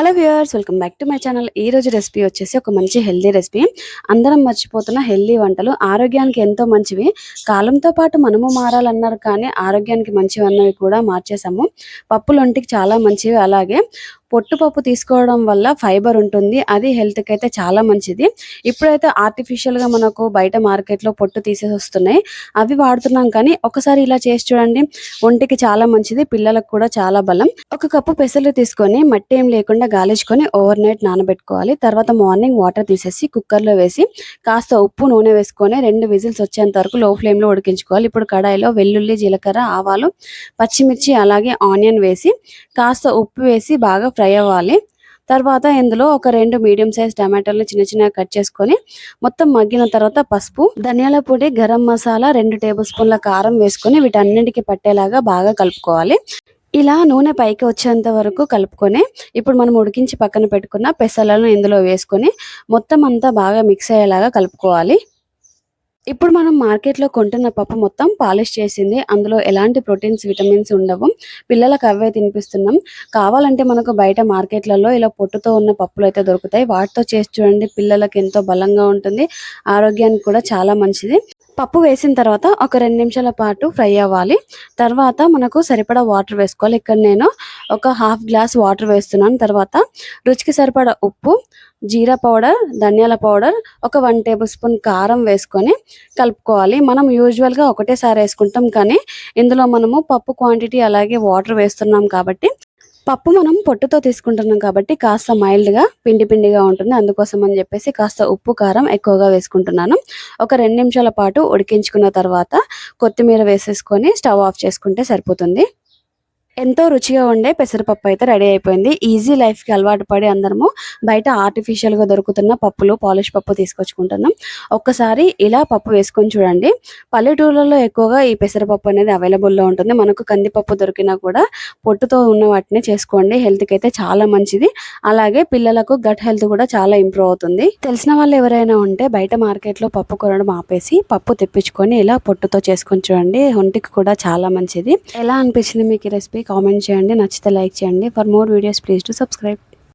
Hello viewers welcome back to my channel. ఈ రోజు recipe వచ్చేసి ఒక మంచి హెల్దీ రెసిపీ. అందరం మర్చిపోతున్న హెల్దీ వంటలు ఆరోగ్యానికి ఎంతో మంచివి. కాలంతో పాటు మనము మారాలన్నారు కానీ ఆరోగ్యానికి మంచివి అన్నవి కూడా మార్చేసాము పప్పులు ఒంటికి చాలా మంచివి అలాగే. పొట్టు పప్పు తీసుకోవడం వల్ల ఫైబర్ ఉంటుంది అది హెల్త్కి అయితే చాలా మంచిది. ఇప్పుడైతే ఆర్టిఫిషియల్గా మనకు బయట మార్కెట్లో పొట్టు తీసేసి వస్తున్నాయి. అవి వాడుతున్నాం కానీ ఒకసారి ఇలా చేసి చూడండి ఒంటికి చాలా మంచిది పిల్లలకు కూడా చాలా బలం. ఒక కప్పు పెసలు తీసుకొని మట్టి ఏం లేకుండా గాలించుకొని ఓవర్ నైట్ నానబెట్టుకోవాలి. తర్వాత మార్నింగ్ వాటర్ తీసేసి కుక్కర్లో వేసి కాస్త ఉప్పు నూనె వేసుకొని రెండు విజిల్స్ వచ్చేంత వరకు లో ఫ్లేమ్లో ఉడికించుకోవాలి. ఇప్పుడు కడాయిలో వెల్లుల్లి జీలకర్ర ఆవాలు పచ్చిమిర్చి అలాగే ఆనియన్ వేసి కాస్త ఉప్పు వేసి బాగా ఫ్రై అవ్వాలి. తర్వాత ఇందులో ఒక రెండు మీడియం సైజ్ టమాటాలను చిన్న చిన్నగా కట్ చేసుకొని మొత్తం మగ్గిన తర్వాత పసుపు ధనియాల పొడి గరం మసాలా రెండు టేబుల్ స్పూన్ల కారం వేసుకొని వీటన్నింటికి పట్టేలాగా బాగా కలుపుకోవాలి. ఇలా నూనె పైకి వచ్చేంత వరకు కలుపుకొని ఇప్పుడు మనం ఉడికించి పక్కన పెట్టుకున్న పెసలను ఇందులో వేసుకొని మొత్తం అంతా బాగా మిక్స్ అయ్యేలాగా కలుపుకోవాలి. ఇప్పుడు మనం మార్కెట్లో కొంటున్న పప్పు మొత్తం పాలిష్ చేసింది. అందులో ఎలాంటి ప్రోటీన్స్ విటమిన్స్ ఉండవు. పిల్లలకు అవే తినిపిస్తున్నాం. కావాలంటే మనకు బయట మార్కెట్లలో ఇలా పొట్టుతో ఉన్న పప్పులు అయితే దొరుకుతాయి. వాటితో చేసి చూడండి పిల్లలకు ఎంతో బలంగా ఉంటుంది. ఆరోగ్యానికి కూడా చాలా మంచిది. పప్పు వేసిన తర్వాత ఒక రెండు నిమిషాల పాటు ఫ్రై అవ్వాలి. తర్వాత మనకు సరిపడా వాటర్ వేసుకోవాలి. ఇక్కడ నేను ఒక హాఫ్ గ్లాస్ వాటర్ వేస్తున్నాను. తర్వాత రుచికి సరిపడా ఉప్పు జీరా పౌడర్ ధనియాల పౌడర్ ఒక వన్ టేబుల్ స్పూన్ కారం వేసుకొని కలుపుకోవాలి. మనం యూజువల్గా ఒకటేసారి వేసుకుంటాం కానీ ఇందులో మనము పప్పు క్వాంటిటీ అలాగే వాటర్ వేస్తున్నాం కాబట్టి పప్పు మనం పొట్టుతో తీసుకుంటున్నాం కాబట్టి కాస్త మైల్డ్గా పిండి పిండిగా ఉంటుంది. అందుకోసం అని చెప్పేసి కాస్త ఉప్పు కారం ఎక్కువగా వేసుకుంటున్నాను. ఒక రెండు నిమిషాల పాటు ఉడికించుకున్న తర్వాత కొత్తిమీర వేసేసుకొని స్టవ్ ఆఫ్ చేసుకుంటే సరిపోతుంది. ఎంతో రుచిగా ఉండే పెసరపప్పు అయితే రెడీ అయిపోయింది. ఈజీ లైఫ్కి అలవాటు పడి అందరము బయట ఆర్టిఫిషియల్గా దొరుకుతున్న పప్పులు పాలిష్ పప్పు తీసుకొచ్చుకుంటున్నాం. ఒక్కసారి ఇలా పప్పు వేసుకొని చూడండి. పల్లెటూళ్ళలో ఎక్కువగా ఈ పెసరపప్పు అనేది అవైలబుల్లో ఉంటుంది. మనకు కందిపప్పు దొరికినా కూడా పొట్టుతో ఉన్న వాటిని చేసుకోండి. హెల్త్కి అయితే చాలా మంచిది. అలాగే పిల్లలకు గట్ హెల్త్ కూడా చాలా ఇంప్రూవ్ అవుతుంది. తెలిసిన వాళ్ళు ఎవరైనా ఉంటే బయట మార్కెట్లో పప్పు కొనడం ఆపేసి పప్పు తెప్పించుకొని ఇలా పొట్టుతో చేసుకొని చూడండి. ఒంటికి కూడా చాలా మంచిది. ఎలా అనిపించింది మీకు ఈ రెసిపీ కామెంట్ చేయండి నచ్చితే లైక్ చేయండి. For more videos please to subscribe.